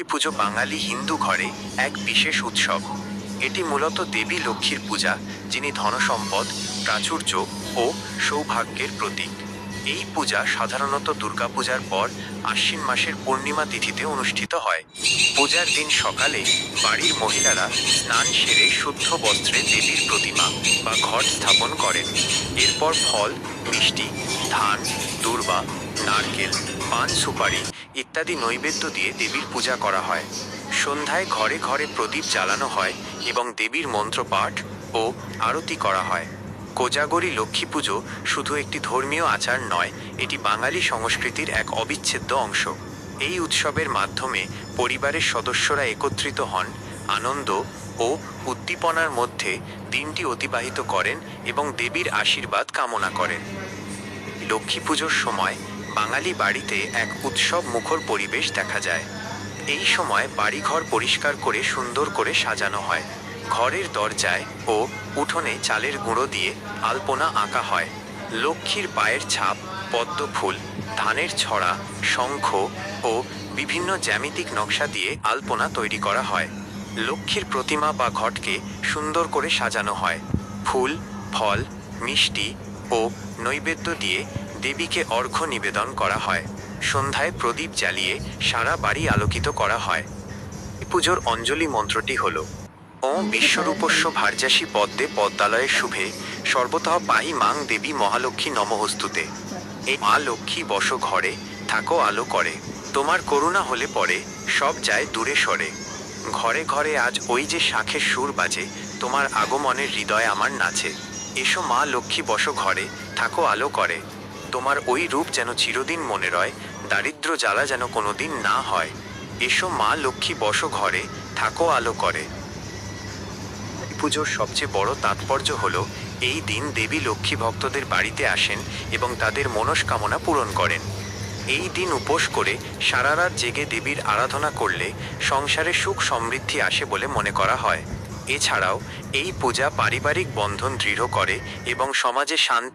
লক্ষ্মী পুজো বাঙালি হিন্দু ঘরে এক বিশেষ উৎসব। এটি মূলত দেবী লক্ষ্মীর পূজা, যিনি ধনসম্পদ, প্রাচুর্য ও সৌভাগ্যের প্রতীক। এই পূজা সাধারণত দুর্গাপূজার পর আশ্বিন মাসের পূর্ণিমা তিথিতে অনুষ্ঠিত হয়। পূজার দিন সকালে বাড়ির মহিলারা স্নান সেরে শুদ্ধ বস্ত্রে দেবীর প্রতিমা বা ঘট স্থাপন করেন। এরপর ফল, মিষ্টি, ধান, দূর্বা নারকেল, পান সুপারি ইত্যাদি নৈবেদ্য দিয়ে দেবীর পূজা করা হয়। সন্ধ্যায় ঘরে ঘরে প্রদীপ জ্বালানো হয় এবং দেবীর মন্ত্রপাঠ ও আরতি করা হয়। কোজাগরী লক্ষ্মী পুজো শুধু একটি ধর্মীয় আচার নয়, এটি বাঙালি সংস্কৃতির এক অবিচ্ছেদ্য অংশ। এই উৎসবের মাধ্যমে পরিবারের সদস্যরা একত্রিত হন, আনন্দ ও উদ্দীপনার মধ্যে দিনটি অতিবাহিত করেন এবং দেবীর আশীর্বাদ কামনা করেন। লক্ষ্মী পুজোর সময় বাঙালি বাড়িতে এক উৎসব মুখর পরিবেশ দেখা যায়। এই সময় বাড়িঘর পরিষ্কার করে সুন্দর করে সাজানো হয়। ঘরের দরজায় ও উঠোনে চালের গুঁড়ো দিয়ে আলপনা আঁকা হয়। লক্ষ্মীর পায়ের ছাপ, পদ্ম ফুল, ধানের ছড়া, শঙ্খ ও বিভিন্ন জ্যামিতিক নকশা দিয়ে আলপনা তৈরি করা হয়। লক্ষ্মীর প্রতিমা বা ঘটকে সুন্দর করে সাজানো হয়। ফুল, ফল, মিষ্টি ও নৈবেদ্য দিয়ে দেবীকে অর্ঘ্য নিবেদন করা হয়। সন্ধ্যায় প্রদীপ জ্বালিয়ে সারা বাড়ি আলোকিত করা হয়। পুজোর অঞ্জলি মন্ত্রটি হল ও বিশ্বরূপস্য ভার্যাসী পদ্মে পদ্মালয়ের শুভে, সর্বতঃ পাহি মাং দেবী মহালক্ষ্মী নমহস্তুতে। এই মা লক্ষ্মী বস ঘরে, থাকো আলো করে। তোমার করুণা হলে পরে, সব যায় দূরে সরে। ঘরে ঘরে আজ ওই যে শাঁখের সুর বাজে, তোমার আগমনের হৃদয় আমার নাচে। এসো মা লক্ষ্মী বস ঘরে, থাকো আলো করে। তোমার ওই রূপ যেন চিরদিন মনে রয়, দারিদ্র জ্বালা যেন কোনোদিন না হয়। এসো মা লক্ষ্মী বস ঘরে, থাকো আলো করে। পুজোর সবচেয়ে বড় তাৎপর্য হল, এই দিন দেবী লক্ষ্মী ভক্তদের বাড়িতে আসেন এবং তাদের মনস্কামনা পূরণ করেন। এই দিন উপোস করে সারা রাত জেগে দেবীর আরাধনা করলে সংসারে সুখ সমৃদ্ধি আসে বলে মনে করা হয়। এছাড়াও এই পূজা পারিবারিক বন্ধন দৃঢ় করে এবং সমাজে শান্তি